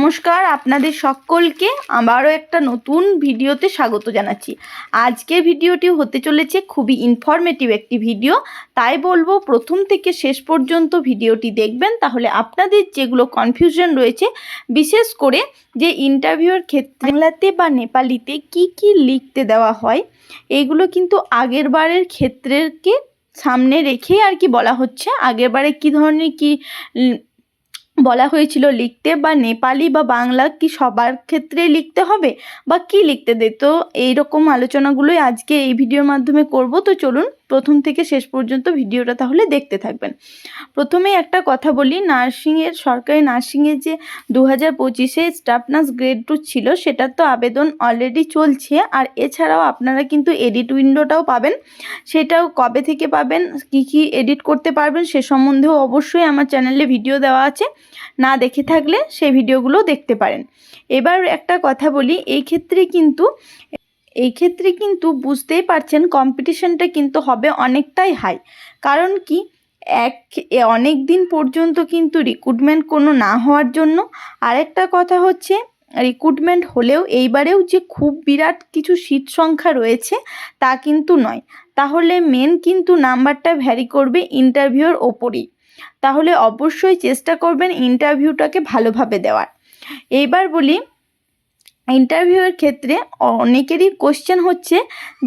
নমস্কার, আপনাদের সকলকে আবারও একটা নতুন ভিডিওতে স্বাগত জানাচ্ছি। আজকে ভিডিওটি হতে চলেছে খুবই ইনফরমেটিভ একটি ভিডিও। তাই বলব প্রথম থেকে শেষ পর্যন্ত ভিডিওটি দেখবেন, তাহলে আপনাদের যেগুলো কনফিউশন রয়েছে, বিশেষ করে যে ইন্টারভিউর ক্ষেত্রে বাংলাতে বা নেপালিতে কি কি লিখতে দেওয়া হয়, এগুলো কিন্তু আগের বারের ক্ষেত্রেকে সামনে রেখেই আর কি বলা হচ্ছে। আগের বারে কী ধরনের কি বলা হয়েছিল, লিখতে বা নেপালি বা বাংলা কি সবার ক্ষেত্রে লিখতে হবে বা কি লিখতে দে? তো এইরকম আলোচনাগুলোই আজকে এই ভিডিওর মাধ্যমে করব। তো চলুন প্রথম থেকে শেষ পর্যন্ত ভিডিওটা তাহলে দেখতে থাকবেন। প্রথমেই একটা কথা বলি, নার্সিংয়ের, সরকারি নার্সিংয়ের যে দু হাজার পঁচিশে স্টাফ নার্স গ্রেড টু ছিল সেটার তো আবেদন অলরেডি চলছে। আর এছাড়াও আপনারা কিন্তু এডিট উইন্ডোটাও পাবেন। সেটাও কবে থেকে পাবেন, কি কি এডিট করতে পারবেন, সে সম্বন্ধেও অবশ্যই আমার চ্যানেলে ভিডিও দেওয়া আছে। না দেখে থাকলে সেই ভিডিওগুলো দেখতে পারেন। এবার একটা কথা বলি এই ক্ষেত্রে কিন্তু এই ক্ষেত্রে কিন্তু বুঝতেই পারছেন কম্পিটিশনটা কিন্তু হবে অনেকটাই হাই কারণ কি? এক অনেক দিন পর্যন্ত কিন্তু রিক্রুটমেন্ট কোনো না হওয়ার জন্য আরেকটা কথা হচ্ছে রিক্রুটমেন্ট হলেও এইবারেও যে খুব বিরাট কিছু সিট সংখ্যা রয়েছে তা কিন্তু নয়। তাহলে মেন কিন্তু নাম্বারটা ভ্যারি করবে ইন্টারভিউর ওপরই। তাহলে অবশ্যই চেষ্টা করবেন ইন্টারভিউটাকে ভালোভাবে দেওয়ার। এইবার বলি ইন্টারভিউয়ের ক্ষেত্রে অনেকেরই কোশ্চেন হচ্ছে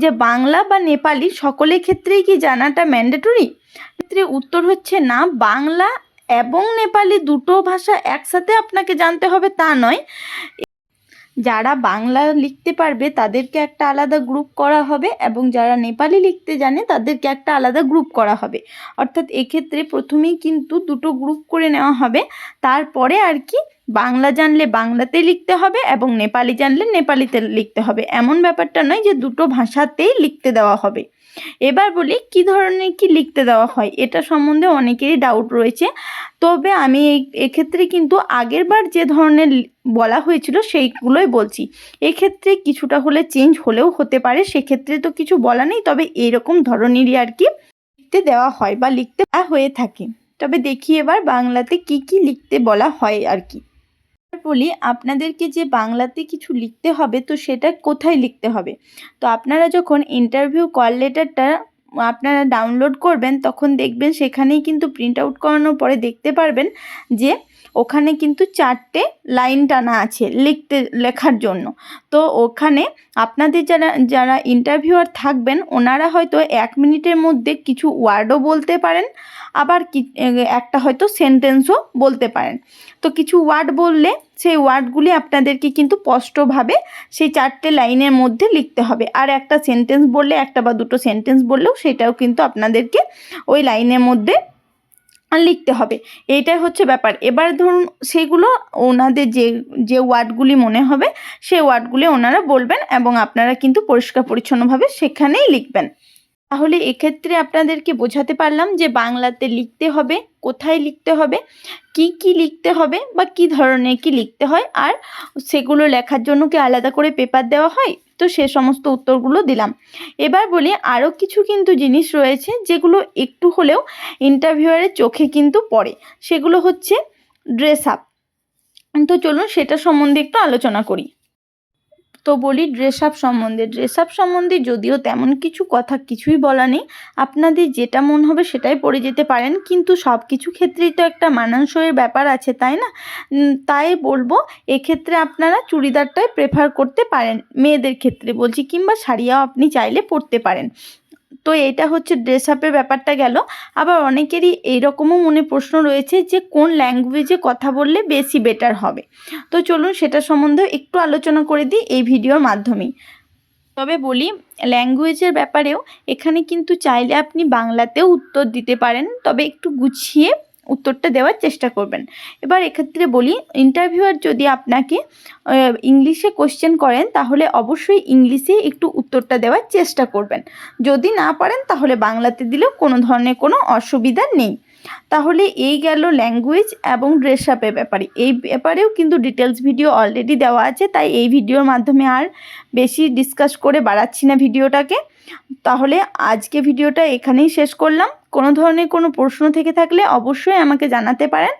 যে বাংলা বা নেপালি সকলের ক্ষেত্রেই কি জানাটা ম্যান্ডেটরি ক্ষেত্রে উত্তর হচ্ছে না, বাংলা এবং নেপালি দুটো ভাষা একসাথে আপনাকে জানতে হবে তা নয়। যারা বাংলা লিখতে পারবে তাদেরকে একটা আলাদা গ্রুপ করা হবে এবং যারা নেপালি লিখতে জানে তাদেরকে একটা আলাদা গ্রুপ করা হবে। অর্থাৎ এক্ষেত্রে প্রথমেই কিন্তু দুটো গ্রুপ করে নেওয়া হবে। তারপরে আর কি বাংলা জানলে বাংলাতে লিখতে হবে এবং নেপালি জানলে নেপালিতে লিখতে হবে। এমন ব্যাপারটা নয় যে দুটো ভাষাতেই লিখতে দেওয়া হবে। এবার বলি, কি ধরনের কি লিখতে দেওয়া হয়? এটা সম্বন্ধে অনেকেরই ডাউট রয়েছে। তবে আমি এক্ষেত্রে কিন্তু আগেরবার যে ধরনের বলা হয়েছিল সেইগুলোই বলছি। এক্ষেত্রে কিছুটা হলে চেঞ্জ হলেও হতে পারে, সেক্ষেত্রে তো কিছু বলা নেই। তবে এইরকম ধরনেরই আর কি লিখতে দেওয়া হয় বা লিখতে হয়ে থাকে। তবে দেখি এবার বাংলাতে কি কি লিখতে বলা হয় আর কি। বলি, আপনাদেরকে যে বাংলাতে কিছু লিখতে হবে, তো সেটা কোথায় লিখতে হবে? তো আপনারা যখন ইন্টারভিউ কল লেটারটা আপনারা ডাউনলোড করবেন, তখন দেখবেন সেখানেই কিন্তু প্রিন্ট আউট করানোর পরে দেখতে পারবেন যে ওখানে কিন্তু চারটে লাইন টানা আছে লিখতে, লেখার জন্য। তো ওখানে আপনাদের যারা যারা ইন্টারভিউয়ার থাকবেন, ওনারা হয়তো এক মিনিটের মধ্যে কিছু ওয়ার্ডও বলতে পারেন, আবার কি একটা হয়তো সেন্টেন্সও বলতে পারেন। তো কিছু ওয়ার্ড বললে সেই ওয়ার্ডগুলি আপনাদেরকে কিন্তু স্পষ্টভাবে সেই চারটে লাইনের মধ্যে লিখতে হবে। আর একটা সেন্টেন্স বললে, একটা বা দুটো সেন্টেন্স বললেও সেটাও কিন্তু আপনাদেরকে ওই লাইনের মধ্যে লিখতে হবে। এইটাই হচ্ছে ব্যাপার। এবার ধরুন সেগুলো ওনাদের যে যে ওয়ার্ডগুলি মনে হবে সেই ওয়ার্ডগুলি ওনারা বলবেন এবং আপনারা কিন্তু পরিষ্কার পরিচ্ছন্নভাবে সেখানেই লিখবেন। তাহলে এক্ষেত্রে আপনাদেরকে বোঝাতে পারলাম যে বাংলাতে লিখতে হবে, কোথায় লিখতে হবে, কি কি লিখতে হবে বা কি ধরনের কি লিখতে হয়, আর সেগুলো লেখার জন্য কি আলাদা করে পেপার দেওয়া হয়? তো সে সমস্ত উত্তরগুলো দিলাম। এবার বলি আরও কিছু কিন্তু জিনিস রয়েছে যেগুলো একটু হলেও ইন্টারভিউয়ারের চোখে কিন্তু পড়ে। সেগুলো হচ্ছে ড্রেস আপ তো চলুন সেটা সম্বন্ধে একটু আলোচনা করি। তো বলি ড্রেস আপ সম্বন্ধে। ড্রেস আপ সম্বন্ধে যদিও তেমন কিছু কথা কিছুই বলা নেই, আপনাদের যেটা মন হবে সেটাই পরে যেতে পারেন, কিন্তু সব কিছু ক্ষেত্রেই তো একটা মানানসইয়ের ব্যাপার আছে, তাই না? তাই বলব, এক্ষেত্রে আপনারা চুড়িদারটাই প্রেফার করতে পারেন, মেয়েদের ক্ষেত্রে বলছি, কিংবা শাড়িয়াও আপনি চাইলে পরতে পারেন। তো এটা হচ্ছে ড্রেস আপের ব্যাপারটা গেল। আবার অনেকেরই এইরকমও মনে প্রশ্ন রয়েছে যে, কোন ল্যাঙ্গুয়েজে কথা বললে বেশি বেটার হবে? তো চলুন সেটা সম্বন্ধে একটু আলোচনা করে দিই এই ভিডিওর মাধ্যমেই। তবে বলি ল্যাঙ্গুয়েজের ব্যাপারেও এখানে কিন্তু চাইলে আপনি বাংলাতেও উত্তর দিতে পারেন। তবে একটু গুছিয়ে উত্তরটা দেওয়ার চেষ্টা করবেন। এবার এক্ষেত্রে বলি ইন্টারভিউয়ার যদি আপনাকে ইংলিশে কোশ্চেন করেন, তাহলে অবশ্যই ইংলিশে একটু উত্তরটা দেওয়ার চেষ্টা করবেন। যদি না পারেন, তাহলে বাংলাতে দিলেও কোনো ধরনের কোনো অসুবিধা নেই। তাহলে এই গেল ল্যাঙ্গুয়েজ এবং ড্রেস আপের ব্যাপারে। এই ব্যাপারেও কিন্তু ডিটেলস ভিডিও অলরেডি দেওয়া আছে, তাই এই ভিডিওর মাধ্যমে আর বেশি ডিসকাস করে বাড়াচ্ছি না ভিডিওটাকে তাহলে আজকে ভিডিওটা এখানেই শেষ করলাম। কোনো ধরনের কোনো প্রশ্ন থেকে থাকলে অবশ্যই আমাকে জানাতে পারেন।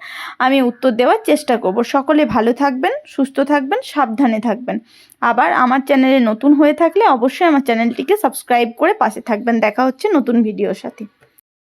আমি উত্তর দেওয়ার চেষ্টা করব। সকলে ভালো থাকবেন, সুস্থ থাকবেন, সাবধানে থাকবেন। আবার আমার চ্যানেলে নতুন হয়ে থাকলে অবশ্যই আমার চ্যানেলটিকে সাবস্ক্রাইব করে পাশে থাকবেন। দেখা হচ্ছে নতুন ভিডিওর সাথে।